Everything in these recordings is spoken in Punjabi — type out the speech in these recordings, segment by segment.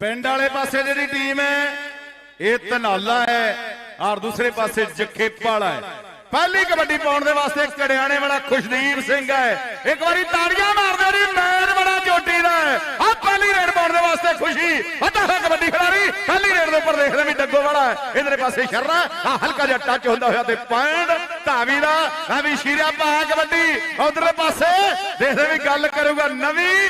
ਪਿੰਡ ਵਾਲੇ ਪਾਸੇ ਜਿਹੜੀ ਟੀਮ ਹੈ, ਇਹ ਧਨਾਲਾ ਹੈ ਔਰ ਦੂਸਰੇ ਪਾਸੇ ਜਖੇਪਾ ਹੈ। ਪਹਿਲੀ ਕਬੱਡੀ ਪਾਉਣ ਦੇ ਵਾਸਤੇ ਕੜਿਆਣੇ ਵਾਲਾ ਖੁਸ਼ਦੀਪ ਸਿੰਘ ਹੈ। ਇੱਕ ਵਾਰੀ ਤਾੜੀਆਂ ਮਾਰਦੇ ਜੀ ਮੈਨ ਬੜਾ ਚੋਟੀ ਦਾ ਆ ਪਹਿਲੀ ਰੇਡ ਪਾਉਣ ਦੇ ਵਾਸਤੇ ਖੁਸ਼ੀ। ਅੱਧਾ ਹੈ ਕਬੱਡੀ ਖਿਡਾਰੀ, ਪਹਿਲੀ ਰੇਡ ਦੇ ਉੱਪਰ ਦੇਖਦੇ ਵੀ ਡੱਗੋ ਵਾਲਾ ਇਧਰੇ ਪਾਸੇ ਸ਼ਰਨਾ ਆ ਹਲਕਾ ਜਿਹਾ ਟੱਚ ਹੁੰਦਾ ਹੋਇਆ ਤੇ ਪੁਆਇੰਟ, ਧਾਵੀ ਦਾ ਆ ਵੀ ਸ਼ੀਰਾ ਪਾ ਕਬੱਡੀ। ਉਧਰਲੇ ਪਾਸੇ ਦੇਖਦੇ ਵੀ ਗੱਲ ਕਰੂਗਾ ਨਵੀਂ।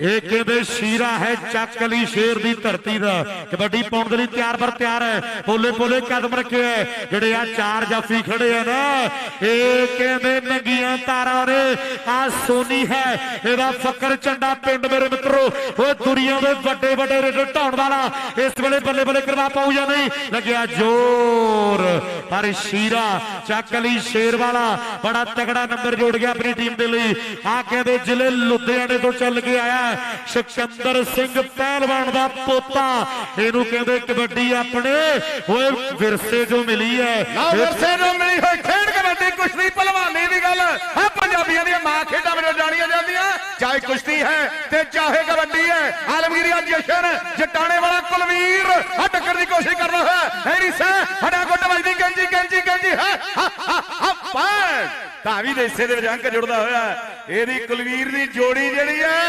ਇਹ ਕਹਿੰਦੇ ਸ਼ੀਰਾ ਹੈ? ਚੱਕ ਲਈ ਸ਼ੇਰ ਦੀ ਧਰਤੀ ਦਾ। ਕਬੱਡੀ ਪਾਉਣ ਦੇ ਲਈ ਤਿਆਰ ਬਰ ਤਿਆਰ ਹੈ। ਪੋਲੇ ਪੋਲੇ ਕਦਮ ਰੱਖਿਆ ਹੈ। ਜਿਹੜੇ ਆ ਚਾਰ ਜਾਫੀ ਖੜੇ ਆ ਨਾ, ਇਹ ਕਹਿੰਦੇ ਨੰਗੀਆਂ ਤਾਰਾਂ ਨੇ। ਆ ਸੋਨੀ ਹੈ। ਇਹਦਾ ਫਕਰ ਝੰਡਾ ਪਿੰਡ ਮੇਰੇ ਮਿੱਤਰੋ। ਉਹ ਦੁਨੀਆ ਦੇ ਵੱਡੇ ਵੱਡੇ ਰੇਡ ਢਾਉਣ ਵਾਲਾ। ਇਸ ਵੇਲੇ ਬੱਲੇ ਬੱਲੇ ਕਰਵਾ ਪਾਉ ਜਾਂ ਨਹੀਂ? ਲੱਗਿਆ ਜ਼ੋਰ। ਪਰ ਸ਼ੀਰਾ ਚੱਕ ਲਈ ਸ਼ੇਰ ਵਾਲਾ। ਬੜਾ ਤਗੜਾ ਨੰਬਰ ਜੋੜ ਗਿਆ ਆਪਣੀ ਟੀਮ ਦੇ ਲਈ। ਆ ਕਹਿੰਦੇ ਜ਼ਿਲ੍ਹੇ ਲੁਧਿਆਣੇ ਤੋਂ ਚੱਲ ਕੇ ਆਇਆ ਸਿਕੰਦਰ ਸਿੰਘ ਪਹਿਲਵਾਨ ਦਾ ਪੋਤਾ। ਇਹਨੂੰ ਕਹਿੰਦੇ ਕਬੱਡੀ ਆਪਣੇ। ਹੋਏ ਵਿਰਸੇ ਜੋ ਮਿਲੀ ਹੈ। ਵਿਰਸੇ ਨੂੰ ਮਿਲੀ ਹੋਈ ਖੇਡ ਕਬੱਡੀ। ਕੁਸ਼ਤੀ ਪਹਿਲਵਾਨੀ ਦੀ ਗੱਲ। ਆ ਪੰਜਾਬੀਆਂ ਦੀਆਂ ਮਾਂ ਖੇਡਾਂ ਵਿੱਚ ਜਾਣੀਆਂ ਜਾਂਦੀਆਂ। ਚਾਹੇ ਕੁਸ਼ਤੀ ਹੈ ਤੇ ਚਾਹੇ ਕਬੱਡੀ ਹੈ। ਆਲਮਗੀਰੀਆ ਜਸ਼ਨ ਜਟਾਣੇ ਵਾਲਾ ਕੁਲਵੀਰ ਆ ਦੀ ਕੋਸ਼ਿਸ਼ ਕਰਦਾ ਹੈ ਹੈਰੀ ਸਾ ਹੜਾ ਗੁੱਟ ਧਾਵੀ ਦੇ ਹਿੱਸੇ ਦੇ ਵਿੱਚ ਅੰਕ ਜੁੜਦਾ ਹੋਇਆ ਇਹਦੀ ਕੁਲਵੀਰ ਦੀ ਜੋੜੀ ਜਿਹੜੀ ਹੈ,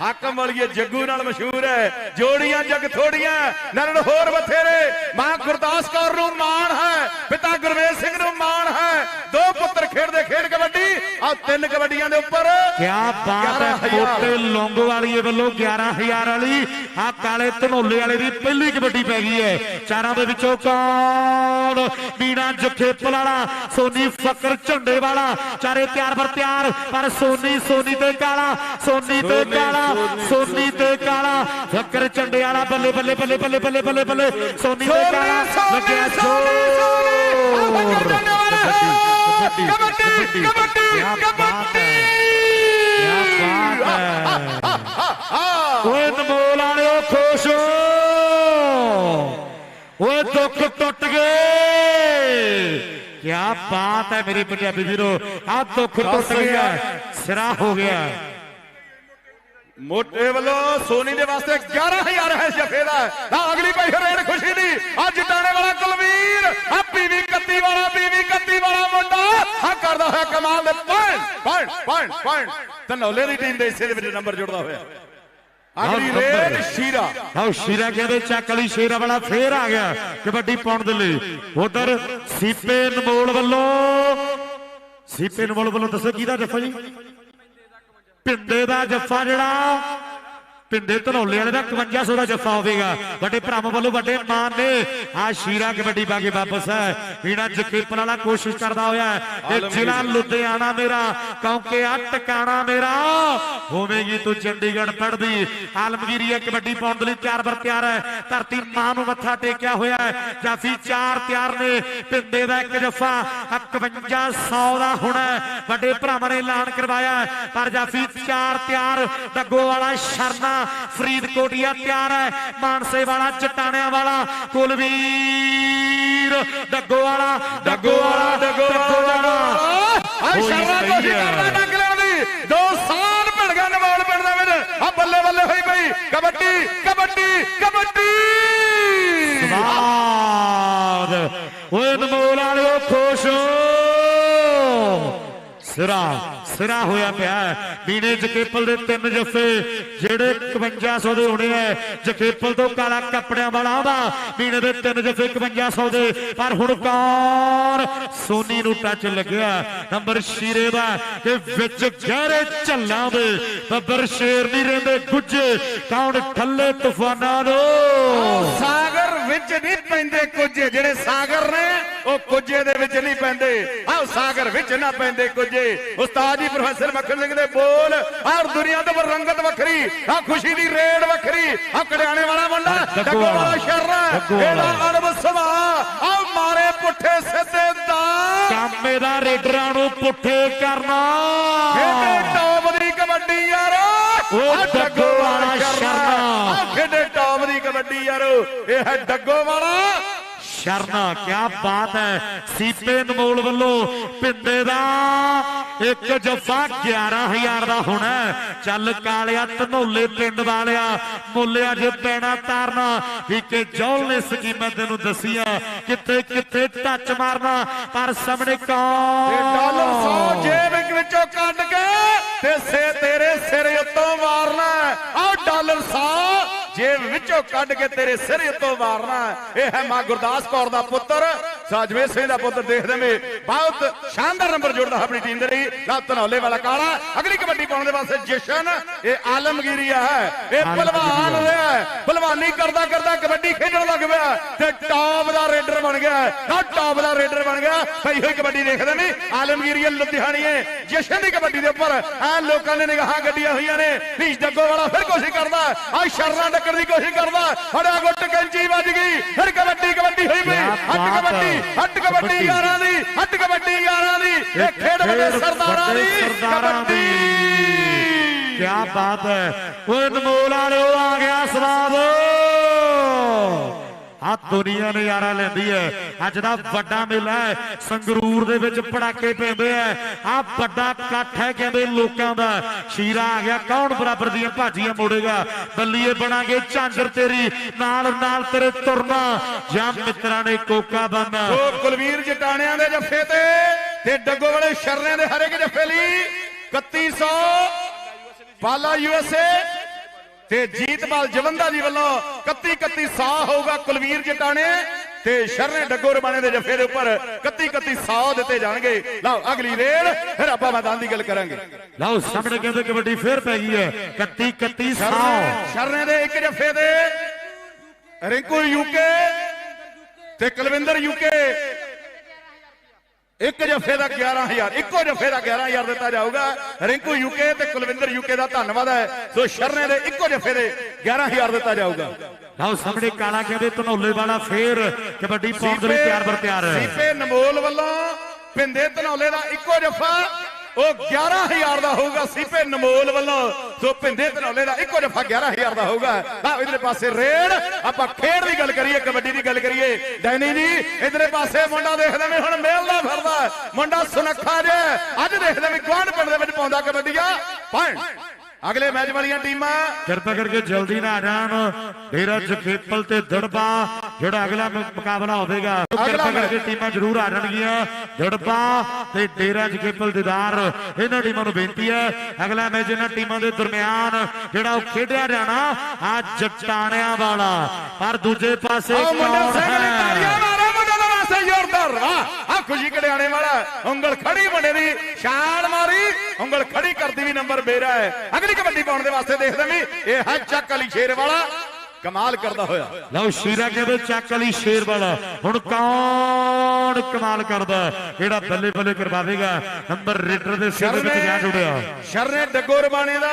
ਹਾਕਮ ਵਾਲੀਏ ਜੱਗੂ ਨਾਲ ਮਸ਼ਹੂਰ ਹੈ। ਜੋੜੀਆਂ ਜੱਗ ਥੋੜੀਆਂ ਨਰਨ ਹੋਰ ਬਥੇਰੇ। ਮਾਂ ਗੁਰਦਾਸ ਕੌਰ ਨੂੰ ਮਾਣ ਹੈ, ਪਿਤਾ ਗੁਰਵੇਲ ਸਿੰਘ ਨੂੰ ਮਾਣ ਹੈ। ਦੋ ਪੁੱਤਰ ਖੇਡਦੇ ਖੇਡ ਕਬੱਡੀ ਆ ਤਿੰਨ ਕਬੱਡੀਆਂ ਦੇ ਉੱਪਰ। ਕਿਆ ਬਾਤ ਹੈ 11,000 ਕੋਟੇ ਲੌਂਗੋ ਵਾਲੀਏ ਵੱਲੋਂ 11000 ਵਾਲੀ ਆ ਕਾਲੇ ਧਨੋਲੇ ਵਾਲੇ ਦੀ ਪਹਿਲੀ ਕਬੱਡੀ ਪੈ ਗਈ ਹੈ। ਚਾਰਾਂ ਦੇ ਵਿੱਚੋਂ ਕੌਣ? ਮੀਨਾ ਜਖੇਪਲ ਵਾਲਾ ਸੋਨੀ ਫਕਰ ਝੰਡੇ ਵਾਲਾ ਚਾਰੇ ਤਿਆਰ ਪਰ ਤਿਆਰ ਪਰ ਸੋਨੀ ਸੋਨੀ ਤੇ ਕਾਲਾ ਸੋਨੀ ਤੇ ਕਾਲਾ ਸੋਨੀ ਤੇ ਕਾਲਾ। ਫਕਰ ਝੰਡੇ ਵਾਲਾ ਬੱਲੇ ਬੱਲੇ ਬੱਲੇ ਬੱਲੇ ਬੱਲੇ ਬੱਲੇ ਸੋਨੀ ਤੇ ਕਾਲਾ। ਲੱਗਿਆ ਜ਼ੋਰ। ਕਬੱਡੀ ਕਬੱਡੀ ਕਬੱਡੀ ਕਿਆ ਬਾਤ ਹੈ। ਕਿਆ ਬਾਤ ਹੈ। ਓਏ ਨਮੋਲ ਵਾਲਿਓ ਖੁਸ਼ ਓਏ ਦੁੱਖ ਟੁੱਟ ਗਏ। ਕਿਆ ਬਾਤ ਹੈ ਮੇਰੀ ਪੰਜਾਬੀ ਵੀਰੋ। ਆ ਦੁੱਖ ਟੁੱਟ ਗਿਆ। ਸਿਰਾ ਹੋ ਗਿਆ। ਮੋਟੇ ਵੱਲੋਂ ਸੋਨੀ ਦੇ ਵਾਸਤੇ 11000 ਹੈ ਜਫੇ ਦਾ ਆ ਅਗਲੀ ਪਈ ਰੇਡ ਖੁਸ਼ੀ ਦੀ। ਅੱਜ ਟਾਣੇ ਵਾਲਾ ਕੁਲਵੀਰ ਕਮਾਲ ਦੇ। ਪੁਆਇੰਟ ਪੁਆਇੰਟ ਪੁਆਇੰਟ ਪੁਆਇੰਟ ਧਨੌਲੇ ਦੀ ਟੀਮ ਦੇ ਹਿੱਸੇ ਦੇ ਵਿੱਚ ਨੰਬਰ ਜੁੜਦਾ ਹੋਇਆ। ਅਗਲੀ ਰੇਡ ਸ਼ੀਰਾ। ਆਓ ਸ਼ੀਰਾ ਕਹਿੰਦੇ ਚੱਕ ਲਈ ਸ਼ੇਰਾ ਵਾਲਾ ਫੇਰ ਆ ਗਿਆ ਕਬੱਡੀ ਪਾਉਣ ਦੇ ਲਈ। ਉਧਰ ਸੀਪੇ ਨਮੋਲ ਵੱਲੋਂ। ਸੀਪੇ ਨਮੋਲ ਵੱਲੋਂ ਦੱਸੋ ਕਿਹਦਾ ਜੱਫਾ ਜੀ? ਪਿੰਡੇ ਦਾ ਜੱਫਾ ਜਿਹੜਾ। ਪਿੰਡੇ ਧਨੌਲੇ ਵਾਲੇ ਦਾ 5100 ਦਾ ਜੱਫਾ ਹੋਵੇਗਾ। ਵੱਡੇ ਭਰਾਵਾਂ ਵੱਲੋਂ ਵੱਡੇ ਮਾਨ ਨੇ। ਆ ਸ਼ੀਰਾ ਕਬੱਡੀ ਪਾ ਕੇ ਵਾਪਸ ਹੈ। ਵੀਣਾ ਜਖੇਪਨ ਵਾਲਾ ਕੋਸ਼ਿਸ਼ ਕਰਦਾ ਹੋਇਆ ਤੇ ਜ਼ਿਲ੍ਹਾ ਲੁਧਿਆਣਾ ਮੇਰਾ ਕਿਉਂਕਿ ਆ ਟਿਕਾਣਾ ਮੇਰਾ। ਹੋਵੇਗੀ ਤੂੰ ਚੰਡੀਗੜ੍ਹ ਪੜਦੀ ਆਲਮਗੀਰੀਆ ਕਬੱਡੀ ਪਾਉਣ ਦੇ ਲਈ ਤਿਆਰ ਬਰ ਤਿਆਰ ਹੈ। ਧਰਤੀ ਮਾਂ ਨੂੰ ਮੱਥਾ ਟੇਕਿਆ ਹੋਇਆ ਹੈ। ਜਾਫੀ ਚਾਰ ਤਿਆਰ ਨੇ। ਪਿੰਡੇ ਦਾ ਇੱਕ ਜੱਫਾ 5100 ਦਾ ਹੋਣਾ। ਵੱਡੇ ਭਰਾਵਾਂ ਨੇ ਐਲਾਨ ਕਰਵਾਇਆ ਪਰ ਜਾਫੀ ਚਾਰ ਤਿਆਰ। ਡੱਗੋ ਵਾਲਾ ਸ਼ਰਨਾ ਫਰੀਦਕੋਟੀਆ ਤਿਆਰ ਹੈ। ਮਾਨਸੇ ਵਾਲਾ ਚਟਾਣਿਆਂ ਵਾਲਾ ਕੁਲਵੀਰ। ਡੱਗੋ ਵਾਲਾ ਡੱਗੋ ਵਾਲਾ ਡੱਗੋ ਵਾਲਾ ਹੋਈ ਸ਼ਰਮਾ ਕੋਸ਼ਿਸ਼। ਕਰਦਾ ਡੰਗ ਲਿਆਉਣ ਦੀ। ਦੋ ਸਾਲ ਭਿੜ ਗਿਆ ਨਵਾਲ ਪਿੰਡ ਦੇ ਵਿੱਚ। ਆ ਬੱਲੇ ਬੱਲੇ ਹੋਈ ਪਈ। ਕਬੱਡੀ ਕਬੱਡੀ ਕਬੱਡੀ। ਬਾਦ ਓਏ ਨਮੋਲ ਵਾਲਿਓ ਖੁਸ਼ ਹੋ। ਸਿਰਾ। ਸਿਰਾ ਹੋਇਆ ਪਿਆ ਹੈ। ਜਕੇਪਲ ਦੇ ਤਿੰਨ ਜੱਫੇ, ਜਿਹੜੇ 5100 ਦੇ ਹੋਣੇ ਐ ਜਕੇਪਲ ਤੋਂ ਕਾਲਾ ਕੱਪੜਿਆਂ ਵਾਲਾ ਵਾ ਬੀਨੇ ਦੇ ਤਿੰਨ ਜੱਫੇ 5100 ਦੇ। ਪਰ ਹੁਣ ਕੌਣ ਸੋਨੀ ਨੂੰ ਟੱਚ ਲੱਗਿਆ? ਨੰਬਰ ਸ਼ੀਰੇ ਦਾ, ਕਿ ਵਿੱਚ ਗਹਿਰੇ ਝੱਲਾਂ ਦੇ ਬੱਬਰ ਸ਼ੇਰ ਨਹੀਂ ਰਹਿੰਦੇ ਗੁੱਜੇ। ਕੌਣ ਥੱਲੇ ਤੂਫਾਨਾਂ ਨੂੰ? ਸਾਗਰ ਵਿੱਚ ਨਹੀਂ ਪੈਂਦੇ ਕੁਝੇ ਜਿਹੜੇ ਸਾਗਰ ਨੇ ਉਹ ਕੁਝੇ ਦੇ ਵਿੱਚ ਨਹੀਂ ਪੈਂਦੇ। ਆਹ ਸਾਗਰ ਵਿੱਚ ਨਾ ਪੈਂਦੇ ਕੁਝੇ ਉਸਤਾਦ ਜੀ ਪ੍ਰੋਫੈਸਰ ਮੱਖਣ ਸਿੰਘ ਦੇ ਬੋਲ ਆਹ ਦੁਨੀਆ ਤੋਂ ਰੰਗਤ ਵੱਖਰੀ ਆਹ ਖੁਸ਼ੀ ਦੀ ਰੇਡ ਵੱਖਰੀ ਆਹ ਕੜਿਆਣੇ ਵਾਲਾ ਮੁੰਡਾ ਡੱਗੋ। ਵਾਲਾ ਵਾਲਾ। ਇਹਦਾ ਅੜਬ ਸੁਭਾ ਆਹ ਮਾਰੇ ਪੁੱਠੇ ਸਿੱਧੇ ਦਾ। ਕਾਮੇ ਦਾ ਰੇਡਰਾਂ ਨੂੰ ਪੁੱਠੇ ਕਰਨਾ। ਖੇਡੇ ਟੌਪ ਦੀ ਕਬੱਡੀ ਯਾਰ। ਉਹ ਡੱਗੋ ਵਾਲਾ। ਆਹ ਖੇਡੇ ਟੌਪ ਦੀ ਕਬੱਡੀ ਯਾਰ। ਇਹ ਹੈ ਡੱਗੋ ਵਾਲਾ। ਸ਼ਰਨਾ ਕੀ ਬਾਤ ਹੈ। ਸੀਪੇ ਨਮੋਲ ਵੱਲੋਂ ਪਿੰਦੇ ਦਾ ਇੱਕ ਜੱਫਾ 11000 ਦਾ ਹੋਣਾ। ਚੱਲ ਕਾਲਿਆ ਧਨੋਲੇ ਪਿੰਡ ਵਾਲਿਆ ਮੁੱਲਿਆ ਜੇ ਪੈਣਾ ਤਾਰਨਾ। ਵੀ ਕਿ ਜੌਲ ਨੇ ਸਕੀਮਾਂ ਤੈਨੂੰ ਦੱਸੀਆਂ ਕਿੱਥੇ ਕਿੱਥੇ ਟੱਚ ਮਾਰਨਾ ਪਰ ਸਾਹਮਣੇ ਤੇ ਕੌਣ ਡਾਲਰ 100 ਜੇਬ ਵਿੱਚੋਂ ਕੱਢ ਕੇ ਤੇ ਸੇ ਤੇਰੇ ਸਿਰ ਉੱਤੋਂ ਡਾਲਰ 100 ਜੇਬ ਵਿੱਚੋਂ ਕੱਢ ਕੇ ਤੇਰੇ ਸਿਰ ਤੋਂ ਮਾਰਨਾ ਇਹ ਹੈ ਮਾਂ ਗੁਰਦਾਸ ਕੌਰ ਦਾ ਪੁੱਤਰ। ਸਾਜਵੇ ਸਿੰਘ ਦਾ ਪੁੱਤਰ ਦੇਖਦੇ ਨੇ ਬਹੁਤ ਸ਼ਾਨਦਾਰ ਨੰਬਰ ਜੋੜਦਾ ਆਪਣੀ ਟੀਮ ਦੇ ਲਈ। ਲਾ ਧਨੌਲੇ ਵਾਲਾ ਕਾਲਾ। ਅਗਲੀ ਕਬੱਡੀ ਪਾਉਣ ਦੇ ਵਾਸਤੇ ਜਸ਼ਨ। ਇਹ ਆਲਮਗੀਰੀਆ ਹੈ ਇਹ ਪਹਿਲਵਾਨ ਰਿਹਾ। ਹੈ ਪਹਿਲਵਾਨੀ ਕਰਦਾ ਕਰਦਾ ਕਬੱਡੀ ਖੇਡਣ ਲੱਗ ਪਿਆ। ਤੇ ਟਾਪ ਦਾ ਰੇਡਰ ਬਣ ਗਿਆ। ਨਾ ਟਾਪ ਦਾ ਰੇਡਰ ਬਣ ਗਿਆ। ਪਈ ਹੋਈ ਕਬੱਡੀ ਦੇਖਦੇ ਨੇ ਆਲਮਗੀਰੀਆ ਲੁਧਿਆਣੀਏ ਜਸ਼ਨ ਦੀ ਕਬੱਡੀ ਦੇ ਉੱਪਰ ਐ ਲੋਕਾਂ ਨੇ ਨਿਗਾਹਾਂ ਗੱਡੀਆਂ ਹੋਈਆਂ ਨੇ। ਢੀਜ ਡੱਗੋ ਵਾਲਾ ਫਿਰ ਕੋਸ਼ਿਸ਼ ਕਰਦਾ। ਆ ਸ਼ਰਨਾ ਟੱਕਰ ਦੀ ਕੋਸ਼ਿਸ਼ ਕਰਦਾ। ਹੜਾ ਗੁੱਟ ਕੈਂਚੀ ਵੱਜ ਗਈ। ਫਿਰ ਕਬੱਡੀ ਕਬੱਡੀ ਹੋਈ ਪਈ। ਹੱਟ ਕਬੱਡੀ। ਹੱਟ ਕਬੱਡੀ। ਯਾਰਾਂ ਦੀ ਹੱਟ ਕਬੱਡੀ ਯਾਰਾਂ ਦੀ ਇਹ ਖੇਡ ਵੱਡੇ ਸਰਦਾਰਾਂ ਦੀ ਸਰਦਾਰਾਂ ਦੀ। ਕਬੱਡੀ। ਕੀ ਬਾਤ ਹੈ। ਓਏ ਨਮੋਲ ਵਾਲਿਓ ਆ ਗਿਆ ਸਵਾਦ ਆ ਦੁਨੀਆ ਨਜ਼ਾਰਾ ਲੈਂਦੀ ਹੈ। ਅੱਜ ਦਾ ਵੱਡਾ ਮੇਲਾ ਹੈ। ਸੰਗਰੂਰ ਦੇ ਵਿੱਚ ਪੜਾਕੇ ਪੈਂਦੇ ਆ। ਆ ਵੱਡਾ ਇਕੱਠ ਹੈ ਕਹਿੰਦੇ ਲੋਕਾਂ ਦਾ। ਸ਼ੀਰਾ ਆ ਗਿਆ। ਕੌਣ ਬਰਾਬਰ ਦੀਆਂ ਭਾਜੀਆਂ ਮੋੜੇਗਾ? ਬੱਲੀਏ ਬਣਾਂਗੇ ਝਾਂਜਰ ਤੇਰੀ। ਨਾਲ ਨਾਲ ਤੇਰੇ ਤੁਰਨਾ। ਜਾਂ ਮਿੱਤਰਾਂ ਨੇ ਕੋਕਾ ਬੰਨਾ ਉਹ ਕੁਲਵੀਰ ਜਟਾਣਿਆਂ ਦੇ ਜੱਫੇ ਤੇ ਤੇ ਡੱਗੋ ਵਾਲੇ ਸ਼ਰਨਿਆਂ ਦੇ ਹਰੇਕ ਜੱਫੇ ਲਈ 3100 ਪਾਲਾ ਯੂਐਸਏ ਤੇ ਜੀਤਪਾਲ ਜਵੰਦਾ ਜੀ ਵੱਲੋਂ 31 3100 ਹੋਊਗਾ ਕੁਲਵੀਰ ਜਟਾਣੇ ਤੇ ਸ਼ਰਨੇ ਡੱਗੋ ਰਬਾਣੇ ਦੇ ਜੱਫੇ ਦੇ ਉੱਪਰ 31 3100 ਦਿੱਤੇ ਜਾਣਗੇ। ਲਓ ਅਗਲੀ ਰੇਡ ਫਿਰ ਆਪਾਂ ਮੈਦਾਨ ਦੀ ਗੱਲ ਕਰਾਂਗੇ। ਲਓ ਸਾਹਮਣੇ ਕਹਿੰਦੇ ਕਬੱਡੀ ਫੇਰ ਪੈ ਗਈ ਹੈ। 31 31 100 ਸ਼ਰਨੇ ਦੇ ਇੱਕ ਜੱਫੇ ਦੇ ਰਿੰਕੂ ਯੂਕੇ ਤੇ ਕੁਲਵਿੰਦਰ ਯੂਕੇ। ਇੱਕ ਜੱਫੇ ਦਾ 11000 ਇੱਕੋ ਜੱਫੇ ਦਾ 11000 ਦਿੱਤਾ ਜਾਊਗਾ। ਰਿੰਕੂ ਯੂਕੇ ਤੇ ਕੁਲਵਿੰਦਰ ਯੂਕੇ ਦਾ ਧੰਨਵਾਦ ਹੈ। ਸੋ ਸ਼ਰਨੇ ਦੇ ਇੱਕੋ ਜੱਫੇ ਦੇ 11000 ਦਿੱਤਾ ਜਾਊਗਾ। ਲਓ ਸਾਹਮਣੇ ਕਾਲਾ ਕਹਿੰਦੇ ਧਨੌਲੇ ਵਾਲਾ ਫੇਰ ਕਬੱਡੀ ਪਾਉਣ ਦੇ ਲਈ ਤਿਆਰ ਬਰ ਤਿਆਰ। ਹੈ ਸੀਪੇ ਨਮੋਲ ਵੱਲੋਂ ਪਿੰਦੇ ਧਨੌਲੇ ਦਾ ਇੱਕੋ ਜੱਫਾ। ਉਹ 11000 ਦਾ ਹੋਊਗਾ ਸੀਪੇ ਨਮੋਲ ਵੱਲੋਂ। ਸੋ ਪਿੰਦੇ ਧਨੌਲੇ ਦਾ ਇੱਕੋ ਜੱਫਾ 11000 ਦਾ ਹੋਊਗਾ। ਆ ਇਧਰੇ ਪਾਸੇ ਰੇਡ, ਆਪਾਂ ਖੇਡ ਦੀ ਗੱਲ ਕਰੀਏ, ਕਬੱਡੀ ਦੀ ਗੱਲ ਕਰੀਏ। ਡੈਨੀ ਜੀ ਇਧਰੇ ਪਾਸੇ ਮੁੰਡਾ ਦੇਖਦੇ ਨੇ, ਹੁਣ ਮੇਲਦਾ ਫਿਰਦਾ। ਮੁੰਡਾ ਸੁਨੱਖਾ ਜੇ ਅੱਜ ਦੇਖਦੇ ਵੀ ਗਵਾਂਢ ਪਿੰਡ ਦੇ ਵਿੱਚ ਪਾਉਂਦਾ ਕਬੱਡੀਆ ਪਣ ਅਗਲੇ ਮੈਚ ਵਾਲੀਆਂ ਟੀਮਾਂ। ਕਿਰਪਾ ਕਰਕੇ ਜਲਦੀ ਨਾ ਆ ਜਾਣ। ਡੇਰਾ ਜਖੇਪਲ ਤੇ ਦੜਬਾ ਜਿਹੜਾ ਅਗਲਾ ਮੁਕਾਬਲਾ ਹੋਵੇਗਾ ਕਿਰਪਾ। ਕਰਕੇ ਟੀਮਾਂ ਜ਼ਰੂਰ ਆ ਜਾਣਗੀਆਂ। ਦੜਬਾ ਤੇ ਡੇਰਾ ਜਖੇਪਲ ਦੀਦਾਰ ਇਹਨਾਂ ਟੀਮਾਂ ਨੂੰ ਬੇਨਤੀ ਹੈ ਅਗਲਾ ਮੈਚ ਇਹਨਾਂ ਟੀਮਾਂ ਦੇ ਦਰਮਿਆਨ ਜਿਹੜਾ ਉਹ ਖੇਡਿਆ ਜਾਣਾ ਆ ਜਟਾਣਿਆਂ ਵਾਲਾ। ਪਰ ਦੂਜੇ ਪਾਸੇ ਕੌਣ ਹੈ? ਵਾਸਤੇ ਜ਼ੋਰਦਾਰ ਵਾਹ ਆ ਖੁਸ਼ੀ ਕੜਿਆਣੇ ਵਾਲਾ ਉਂਗਲ ਖੜੀ ਮੁੰਡੇ ਦੀ ਛਾਲ ਮਾਰੀ ਉਂਗਲ ਖੜੀ ਕਰਦੀ ਵੀ ਨੰਬਰ ਮੇਰਾ ਹੈ। ਅਗਲੀ ਕਬੱਡੀ ਪਾਉਣ ਦੇ ਵਾਸਤੇ ਦੇਖਦੇ ਵੀ ਇਹ ਹੈ ਚੱਕ ਅਲੀ ਸ਼ੇਰ ਵਾਲਾ। ਕਮਾਲ ਕਰਦਾ ਹੋਇਆ। ਲਓ ਸ਼ੀਰਾ ਕਹਿੰਦੇ ਚੱਕ ਅਲੀ ਸ਼ੇਰ ਵਾਲਾ। ਹੁਣ ਕੌਣ ਕਮਾਲ ਕਰਦਾ ਜਿਹੜਾ ਬੱਲੇ ਬੱਲੇ ਕਰਵਾਵੇਗਾ? ਨੰਬਰ ਰੇਡਰ ਦੇ ਸਿਰ ਦੇ ਵਿੱਚ ਜਾ ਜੁੜਿਆ। ਸ਼ਰਨੇ ਡੱਗੋ ਰਬਾਣੇ ਦਾ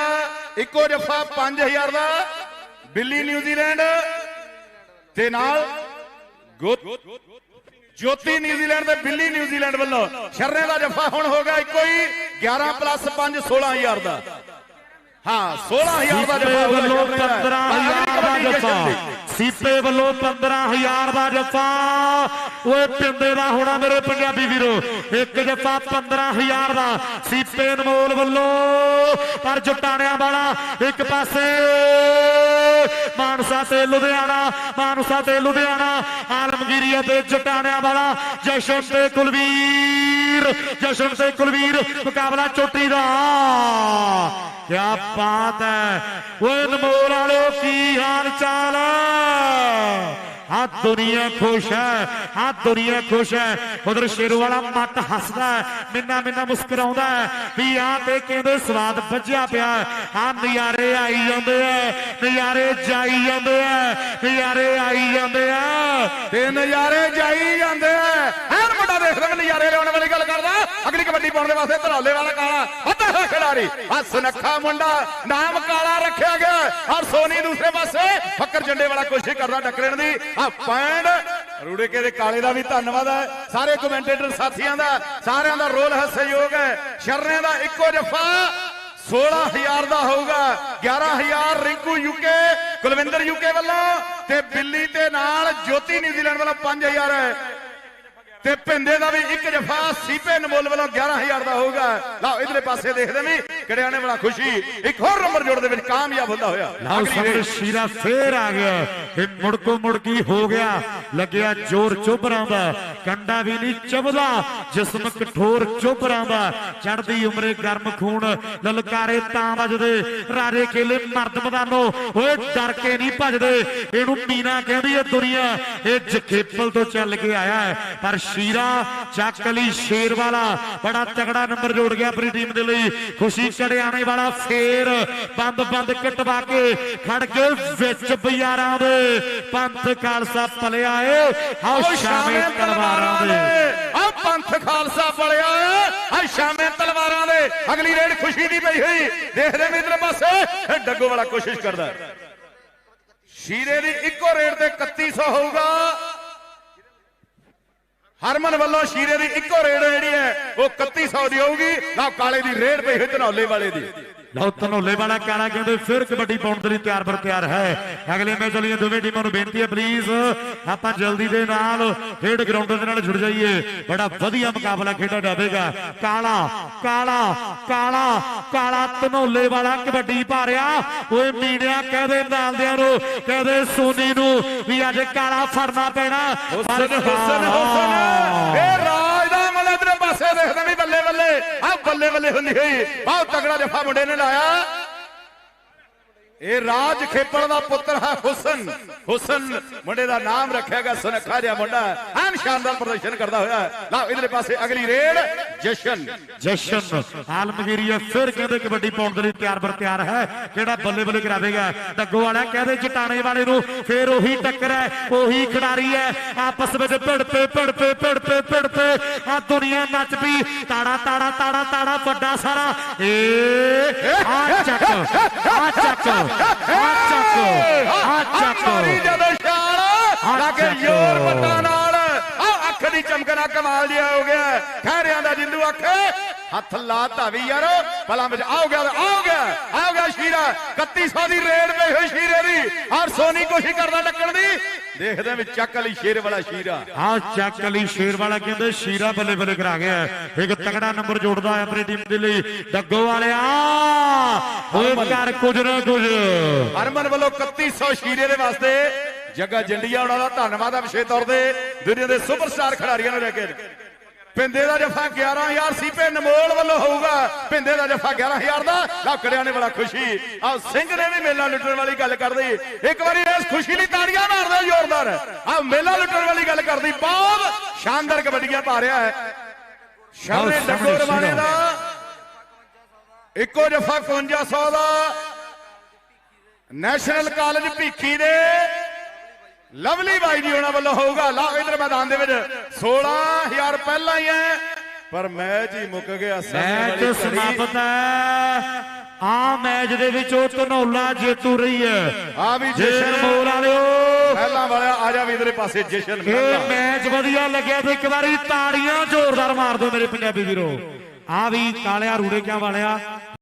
ਇੱਕੋ ਜਫਾ 5000 ਦਾ। ਬਿੱਲੀ ਨਿਊਜ਼ੀਲੈਂਡ ਤੇ ਨਾਲ ਗੋ- ਜੋਤੀ ਨਿਊਜ਼ੀਲੈਂਡ ਤੇ ਬਿੱਲੀ ਨਿਊਜ਼ੀਲੈਂਡ ਵੱਲੋਂ ਸ਼ਰਨੇ ਦਾ ਜਫਾ ਹੁਣ ਹੋ ਗਿਆ ਇੱਕੋ ਹੀ 11 ਪਲੱਸ 5 16000 ਦਾ। ਹਾਂ 16000 ਦਾ ਜਫਾ ਵੱਲੋਂ 15000 ਦਾ। ਜੱਫਾ। ਸੀਪੇ ਵੱਲੋਂ 15000 ਦਾ ਜੱਫਾ। ਓਏ ਪਿੰਦੇ ਦਾ ਹੋਣਾ ਮੇਰੇ ਪੰਜਾਬੀ ਵੀਰੋ। ਇੱਕ ਜੱਫਾ 15000 ਦਾ। ਸੀਪੇ ਅਨਮੋਲ ਵੱਲੋਂ। ਪਰ ਜਟਾਣਿਆਂ ਵਾਲਾ ਇੱਕ ਪਾਸੇ। ਮਾਨਸਾ ਤੇ ਲੁਧਿਆਣਾ, ਮਾਨਸਾ ਤੇ ਲੁਧਿਆਣਾ ਆਲਮਗੀਰੀਆ ਤੇ ਜਟਾਣਿਆਂ ਵਾਲਾ ਜਸ਼ਨ ਤੇ ਕੁਲਵੀਰ, ਜਸ਼ਨ ਤੇ ਕੁਲਵੀਰ, ਮੁਕਾਬਲਾ ਚੋਟੀ ਦਾ। ਕਿਆ ਬਾਤ ਹੈ। ਓਏ ਨਮੋਲ ਵਾਲਿਓ, ਕੀ ਹਾਲ ਚਾਲ ਆ ਦੁਨੀਆ ਖੁਸ਼ ਹੈ ਆ ਦੁਨੀਆ ਖੁਸ਼ ਹੈ। ਉਧਰ ਸ਼ੇਰੂ ਵਾਲਾ ਮੱਤ ਹੱਸਦਾ ਮਿੰਨਾ ਮਿੰਨਾ ਮੁਸਕਰਾਉਂਦਾ ਵੀ ਆ ਤੇ ਕਹਿੰਦੇ ਸਵਾਦ ਵੱਜਿਆ ਪਿਆ ਆ ਨਜ਼ਾਰੇ ਆਈ ਜਾਂਦੇ ਆ, ਨਜ਼ਾਰੇ ਜਾਈ ਜਾਂਦੇ ਆ, ਨਜ਼ਾਰੇ ਆਈ ਜਾਂਦੇ ਆ। ਤੇ ਨਜ਼ਾਰੇ ਜਾਈ ਜਾਂਦੇ ਐ ਐਨ ਮੁੰਡਾ ਦੇਖਦਾ ਨਜ਼ਾਰੇ ਲਿਆਉਣ ਵਾਲੀ ਗੱਲ ਕਰਦਾ ਕਬੱਡੀ ਪਾਉਣ ਦੇ ਵਾਸਤੇ ਧਰੌਲੇ ਵਾਲਾ ਕਾਲਾ, ਅੱਧਾ ਹੋਇਆ ਖਿਡਾਰੀ। ਆ ਸੁਨੱਖਾ ਮੁੰਡਾ ਨਾਮ ਕਾਲਾ ਰੱਖਿਆ ਗਿਆ। ਔਰ ਸੋਨੀ ਦੂਸਰੇ ਪਾਸੇ, ਫੱਕਰ ਜੰਡੇ ਵਾਲਾ ਕੋਸ਼ਿਸ਼ ਕਰਦਾ ਟੱਕਰਣ ਦੀ। ਆ ਪੈਂਡ ਰੂੜੇ ਕੇ ਦੇ ਕਾਲੇ ਦਾ ਵੀ ਧੰਨਵਾਦ ਹੈ। ਸਾਰੇ ਕਮੈਂਟੇਟਰ ਸਾਥੀਆਂ ਦਾ, ਸਾਰਿਆਂ ਦਾ ਰੋਲ ਹੈ ਸਹਿਯੋਗ ਹੈ। ਸ਼ਰਨੇ ਦਾ ਇੱਕੋ ਜਫਾ 16000 ਦਾ ਹੋਊਗਾ। 11000 ਰਿੰਕੂ ਯੂਕੇ ਕੁਲਵਿੰਦਰ ਯੂਕੇ ਵੱਲੋਂ। ਤੇ ਬਿੱਲੀ ਤੇ ਨਾਲ ਜੋਤੀ ਨਿਊਜ਼ੀਲੈਂਡ ਵੱਲੋਂ 5000 ਤੇ ਭਿੰਦੇ ਦਾ ਵੀ ਇੱਕ ਜਫਾ ਸੀਪੇ ਨਮੋਲ ਵੱਲੋਂ 11000 ਦਾ ਹੋਊਗਾ। ਲਓ ਇਧਰਲੇ ਪਾਸੇ ਦੇਖਦੇ ਵੀ ਕੜਿਆਣੇ ਵਾਲਾ ਖੁਸ਼ੀ। ਇੱਕ ਹੋਰ ਨੰਬਰ ਜੋੜ ਦੇ ਵਿੱਚ ਕਾਮਯਾਬ ਹੁੰਦਾ ਹੋਇਆ। ਲਓ ਸਾਹਮਣੇ। ਸ਼ੀਰਾ ਫੇਰ ਆ ਗਿਆ। ਇਹ ਮੁੜਕੋ ਮੁੜਕੀ ਹੋ ਗਿਆ। ਲੱਗਿਆ ਜ਼ੋਰ ਚੁੱਭਰਾਂ ਦਾ ਕੰਡਾ ਵੀ ਨਹੀਂ ਚੁੱਭਦਾ ਜਿਸਮ ਕਠੋਰ ਚੁੱਭਰਾਂ ਦਾ ਚੜਦੀ ਉਮਰੇ ਗਰਮ ਖੂਨ, ਲਲਕਾਰੇ ਤਾਂ ਵੱਜਦੇ। ਰਾਜੇ ਕੇਲੇ ਮਰਦ ਮਦਾਨੋ ਓਏ ਡਰ ਕੇ ਨਹੀਂ ਭਜਦੇ। ਇਹਨੂੰ ਮੀਨਾ ਕਹਿੰਦੀ ਹੈ ਦੁਨੀਆ, ਇਹ ਜਖੇਪਲ ਤੋਂ ਚੱਲ ਕੇ ਆਇਆ ਹੈ। ਪਰ ਸ਼ੀਰਾ ਚੱਕ ਲਈ ਸ਼ੇਰ ਵਾਲਾ, ਬੜਾ ਤਗੜਾ ਨੰਬਰ ਜੋੜ ਗਿਆ ਆਪਣੀ ਟੀਮ ਦੇ ਲਈ। ਖੁਸ਼ੀ ਚੜਿਆਣੇ ਵਾਲਾ ਫੇਰ ਬੰਦ ਬੰਦ ਕਟਵਾ ਕੇ ਖੜ ਕੇ ਵਿੱਚ ਬਿਆਰਾਂ ਦੇ। ਪੰਥ ਖਾਲਸਾ ਪਲਿਆ ਏ, ਆਓ ਸ਼ਾਮੇ ਤਲਵਾਰਾਂ। ਦੇ। ਆ ਪੰਥ ਖਾਲਸਾ ਬਲਿਆ ਆ ਸ਼ਾਮੇ ਤਲਵਾਰਾਂ ਦੇ। ਅਗਲੀ ਰੇਡ ਖੁਸ਼ੀ ਦੀ ਪਈ ਹੋਈ। ਦੇਖਦੇ ਨੇ ਇਧਰ ਪਾਸੇ। ਡੱਗੋ ਵਾਲਾ ਕੋਸ਼ਿਸ਼ ਕਰਦਾ। ਸ਼ੀਰੇ ਦੀ ਇੱਕੋ ਰੇਡ ਤੇ 3100 ਹੋਊਗਾ। ਹਰਮਨ ਵੱਲੋਂ ਸ਼ੀਰੇ ਦੀ ਇੱਕੋ ਰੇਡ ਜਿਹੜੀ ਹੈ, ਉਹ 3100 ਦੀ ਹੋਊਗੀ। ਨਾ ਕਾਲੇ ਦੀ ਰੇਡ ਪਈ ਹੋਈ ਧਨੌਲੇ ਵਾਲੇ ਦੀ। ਲਓ ਧਨੋਲੇ ਵਾਲਾ ਕਾਲਾ ਕਹਿੰਦੇ ਫਿਰ ਕਬੱਡੀ ਪਾਉਣ ਦੇ ਲਈ ਤਿਆਰ ਬਰ ਤਿਆਰ ਹੈ। ਅਗਲੇ ਮੈਚ ਲਈ ਦੋਵੇਂ ਟੀਮਾਂ ਨੂੰ ਬੇਨਤੀ ਹੈ ਪਲੀਜ਼ ਆਪਾਂ ਜਲਦੀ ਦੇ ਨਾਲ ਖੇਡ ਗਰਾਊਂਡ ਦੇ ਨਾਲ ਜੁੜ ਜਾਈਏ। ਬੜਾ ਵਧੀਆ ਮੁਕਾਬਲਾ ਖੇਡਿਆ ਜਾਵੇਗਾ। ਕਾਲਾ ਕਾਲਾ ਕਾਲਾ ਕਾਲਾ ਧਨੋਲੇ ਵਾਲਾ ਕਬੱਡੀ ਭਾਰਿਆ। ਓਏ ਮੀਣਿਆ ਕਹਦੇ ਨਾਲਦਿਆਂ ਨੂੰ, ਕਹਦੇ ਸੋਨੀ ਨੂੰ ਵੀ ਅੱਜ ਕਾਲਾ ਫੜਨਾ ਪੈਣਾ। ਹੁਸਨ ਹੁਸਨ ਹੁਸਨ। ਆ ਬੱਲੇ ਬੱਲੇ ਹੁੰਦੀ ਹੋਈ ਬਹੁਤ ਤਗੜਾ ਜਫਾ ਮੁੰਡੇ ਨੇ ਲਾਇਆ। ਇਹ ਰਾਜ ਖੇਪਲ ਦਾ ਪੁੱਤਰ ਹੈ ਹੁਸਨ। ਹੁਸਨ ਮੁੰਡੇ ਦਾ ਨਾਮ ਰੱਖਿਆ ਸੁਨੱਖਾ ਜਿਹਾ ਮੁੰਡਾ ਐਨ ਸ਼ਾਨਦਾਰ ਪ੍ਰਦਰਸ਼ਨ ਕਰਦਾ ਹੋਇਆ ਲਓ, ਇਧਰਲੇ ਪਾਸੇ ਅਗਲੀ ਰੇਡ, ਜਸ਼ਨ। ਜਸ਼ਨ ਆਲਮਗੀਰੀਆ ਫਿਰ ਕਹਿੰਦੇ ਕਬੱਡੀ ਪਾਉਣ ਦੇ ਲਈ ਤਿਆਰ ਬਰ ਤਿਆਰ ਹੈ। ਕਿਹੜਾ ਬੱਲੇ ਬੱਲੇ ਕਰਾਵੇਗਾ? ਡੱਗੋ ਵਾਲਾ ਕਹਿੰਦੇ ਚਟਾਣੇ ਵਾਲੇ ਨੂੰ ਫਿਰ ਉਹੀ ਟੱਕਰ ਹੈ, ਉਹੀ ਖਿਡਾਰੀ ਹੈ। ਆਪਸ ਵਿੱਚ ਭਿੜਪੇ ਭਿੜਪੇ ਭਿੜ ਪੇ ਭਿੜ ਪੇ ਭਿੜ ਪੇ ਆ ਦੁਨੀਆ ਨੱਚ ਪਈ। ਤਾੜਾ ਤਾੜਾ ਤਾੜਾ ਤਾੜਾ, ਵੱਡਾ ਸਾਰਾ। ਏ, ਆ ਚੱਕ ਆ ਚੱਕ। ਆ ਚੱਕ ਆ ਚੱਕ ਮਾਰੀ ਜਦੋਂ ਛਾਲ ਲਾ ਕੇ ਚੱਕ। ਜ਼ੋਰ ਵੱਟਾਂ ਨਾਲ ਆ ਅੱਖ ਦੀ ਚਮਕਣਾ ਕਮਾਲ ਜਿਹਾ ਹੋ ਗਿਆ ਖਹਿਰਿਆਂ ਦਾ ਜਿੰਦੂ ਅੱਖ। ਹੱਥ ਲਾ ਧਾਵੀ ਯਾਰ ਭਲਾ ਵਿੱਚ ਆਉ ਗਿਆ ਆਉ ਗਿਆ ਆਉ ਗਿਆ ਸ਼ੀਰਾ। 3100 ਦੀ ਰੇਡ ਪਈ ਹੋਈ ਸ਼ੀਰੇ ਦੀ। ਔਰ ਸੋਨੀ ਕੋਸ਼ਿਸ਼ ਕਰਦਾ ਟੱਕਣ ਦੀ। ਦੇਖਦੇ ਵੀ ਚੱਕ ਲਈ ਸ਼ੇਰ ਵਾਲਾ ਸ਼ੀਰਾ। ਆ ਚੱਕ ਲਈ ਸ਼ੇਰ ਵਾਲਾ ਕਹਿੰਦੇ ਸ਼ੀਰਾ ਬੱਲੇ ਬੱਲੇ ਕਰਾ ਗਿਆ ਹੈ। ਇੱਕ ਤਗੜਾ ਨੰਬਰ ਜੋੜਦਾ ਹੈ ਆਪਣੀ ਟੀਮ ਦੇ ਲਈ। ਡੱਗੋ ਵਾਲਿਆ ਓਏ ਕਰ ਕੁਝ ਨਾ ਕੁਝ। ਹਰਮਨ ਵੱਲੋਂ 3100 ਸ਼ੀਰੇ ਦੇ ਵਾਸਤੇ ਜੱਗਾ ਜੰਡੀਆ ਉਹਨਾਂ ਦਾ ਧੰਨਵਾਦ ਹੈ ਵਿਸ਼ੇ ਤੌਰ ਤੇ। ਦੁਨੀਆ ਦੇ ਸੁਪਰਸਟਾਰ ਖਿਡਾਰੀਆਂ ਨੂੰ ਲੈ ਕੇ। ਪਿੰਦੇ ਦਾ ਜਫਾ 11000 ਸੀਪੇ ਨਮੋਲ ਵੱਲੋਂ ਹੋਊਗਾ। ਪਿੰਦੇ ਦਾ ਜਫਾ 11000 ਦਾ ਲੱਕੜਿਆਂ ਨੇ ਬੜਾ ਖੁਸ਼ੀ। ਆ ਸਿੰਘ ਨੇ ਵੀ ਮੇਲਾ ਲੁੱਟਣ ਵਾਲੀ ਗੱਲ ਕਰਦੀ। ਇੱਕ ਵਾਰੀ ਇਸ ਖੁਸ਼ੀ ਲਈ ਤਾੜੀਆਂ ਮਾਰਦੇ ਜ਼ੋਰਦਾਰ। ਆ ਮੇਲਾ ਲੁੱਟਣ ਵਾਲੀ ਗੱਲ ਕਰਦੀ। ਬਹੁਤ ਸ਼ਾਨਦਾਰ ਕਬੱਡੀਆਂ ਪਾ ਰਿਹਾ ਹੈ। ਸਾਹਮਣੇ ਡੱਗੋ ਰਵਾਨੇ। ਦਾ ਇੱਕੋ ਜਫਾ 5100 ਦਾ। ਨੈਸ਼ਨਲ ਕਾਲਜ ਭੀਖੀ ਦੇ ਲਵਲੀ ਬਾਈ ਜੀ ਉਹਨਾਂ ਵੱਲੋਂ ਹੋਊਗਾ ਲਾ ਇਧਰ ਮੈਦਾਨ ਦੇ ਵਿੱਚ। 16000 ਪਹਿਲਾਂ ਹੀ ਹੈ ਪਰ ਮੈਚ ਹੀ ਮੁੱਕ ਗਿਆ ਮੈਚ। ਸਮਾਪਤ ਹੈ। ਆ ਮੈਚ ਦੇ ਵਿੱਚ ਉਹ ਧਨੌਲਾ ਜੇਤੂ ਰਹੀ ਹੈ। ਆ ਵੀ ਜਸ਼ਨ। ਮੋਲ ਵਾਲਿਓ। ਪਹਿਲਾਂ ਵਾਲਾ ਆ ਜਾ ਵੀ ਇਧਰੇ ਪਾਸੇ ਜਸ਼ਨ ਇਹ ਮੈਚ ਵਧੀਆ ਲੱਗਿਆ ਤੇ ਇੱਕ ਵਾਰੀ ਤਾੜੀਆਂ ਜ਼ੋਰਦਾਰ ਮਾਰ ਦਿਓ ਮੇਰੇ ਪੰਜਾਬੀ ਵੀਰੋ। ਆ ਵੀ ਕਾਲਿਆ ਰੂੜੇ ਕਿਆ ਵਾਲਿਆ।